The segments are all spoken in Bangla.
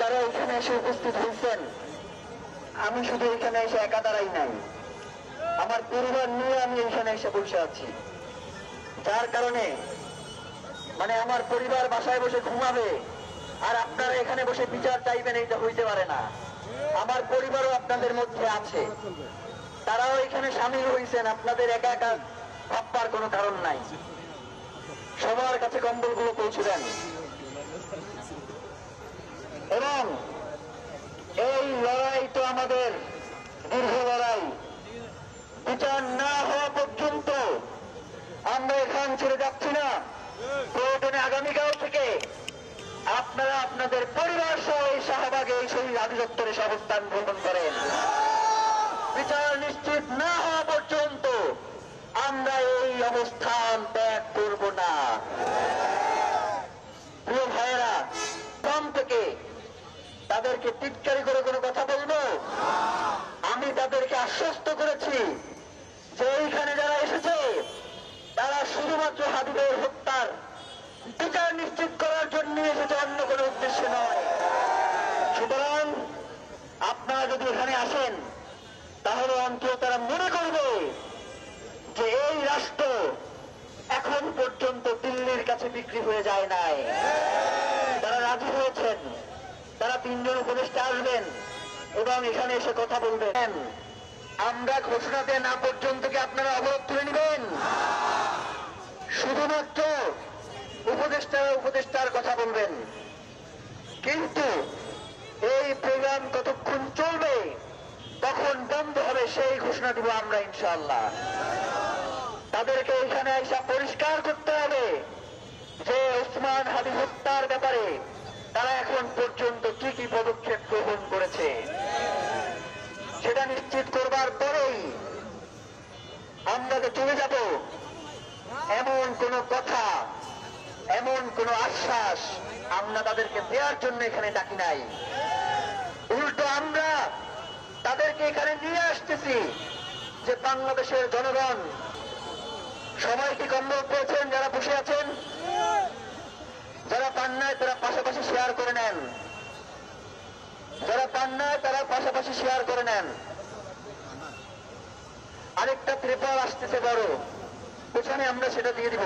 যারা এখানে এসে উপস্থিত হয়েছেন, আমি শুধু এখানে এসে একা দাঁড়াই নাই। আমার পরিবার নিয়ে আমি এখানে এসে বসে আছি। যার কারণে মানে আমার পরিবার বাসায় বসে ঘুমাবে, আর আপনারা এখানে বসে বিচার চাইবেন, এইটা হইতে পারে না। আমার পরিবারও আপনাদের মধ্যে আছে। তারাও এখানে সামিল হয়েছেন আপনাদের একা একা ভাববার কোনো কারণ নাই। সবার কাছে কম্বলগুলো পৌঁছে দেন। এবং এই লড়াই তো আমাদের দীর্ঘ লড়াই। বিচার না হওয়া পর্যন্ত আমরা এখান ছেড়ে যাচ্ছি না। প্রয়োজনে আগামীকাল থেকে আপনারা আপনাদের পরিবার সহ এই শাহবাগে এই শহীদ আধিদপ্তরে অবস্থান গ্রহণ করেন। বিচার নিশ্চিত না হওয়া পর্যন্ত আমরা এই অবস্থান ত্যাগ করব না। প্রিয় ভাইয়েরা কম থেকে তাদেরকে টিটকারি করে কোনো কথা বলব? আমি তাদেরকে আশ্বস্ত করেছি যে এইখানে যারা এসেছে, তারা শুধুমাত্র হাবিবের হত্যার বিচার নিশ্চিত করার জন্য এসেছে, অন্য কোনো উদ্দেশ্যে নয়। সুতরাং আপনারা যদি এখানে আসেন, তাহলে অন্তত তারা মনে করবে যে এই রাষ্ট্র এখন পর্যন্ত দিল্লির কাছে বিক্রি হয়ে যায় নাই তারা রাজি হয়েছেন তারা তিনজন উপদেষ্টা আসবেন এবং এখানে এসে কথা বলবেন। আমরা ঘোষণা দেন না পর্যন্ত কি আপনারা অবরোধ তুলে নেবেন। শুধুমাত্র উপদেষ্টারা উপদেষ্টার কথা বলবেন। কিন্তু এই প্রোগ্রাম কতক্ষণ চলবে তখন বন্ধ হবে সেই ঘোষণা দিব আমরা ইনশাআল্লাহ। তাদেরকে এখানে এসে পরিষ্কার করতে হবে যে ওসমান হাবিব হত্যার ব্যাপারে তারা এখন পর্যন্ত কি কি পদক্ষেপ গ্রহণ করেছে, সেটা নিশ্চিত করবার পরেই আমরা যে চলে যাব, এমন কোন কথা, এমন কোন আশ্বাস আমরা তাদেরকে দেওয়ার জন্য এখানে ডাকি নাই। উল্টো আমরা তাদেরকে এখানে নিয়ে আসতেছি যে বাংলাদেশের জনগণ সবাই কি কম্বল পেয়েছেন যারা বসে আছেন যারা পান নাই তারা পাশাপাশি শেয়ার করে নেন পান তারা পাশাপাশি শেয়ার করে নেন। আরেকটা ত্রিপাল আসতেছে বড়। পেছনে আমরা সেটা দিয়ে দিব।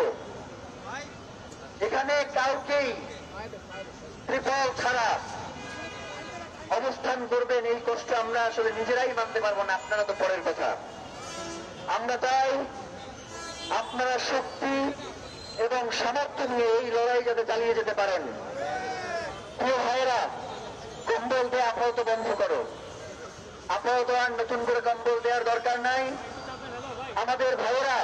এখানে কাউকেই ত্রিপল ছাড়া অবস্থান করবেন, এই কষ্ট আমরা আসলে নিজেরাই মানতে পারব না, আপনারা তো পরের কথা। আমরা চাই আপনারা শক্তি এবং সামর্থ্য নিয়ে এই লড়াই যাতে চালিয়ে যেতে পারেন। প্রিয় ভাইয়েরা কম্বল দিয়ে আপাতত বন্ধ করো। আপাতত আর নতুন করে কম্বল দেওয়ার দরকার নাই। আমাদের ভাইয়েরা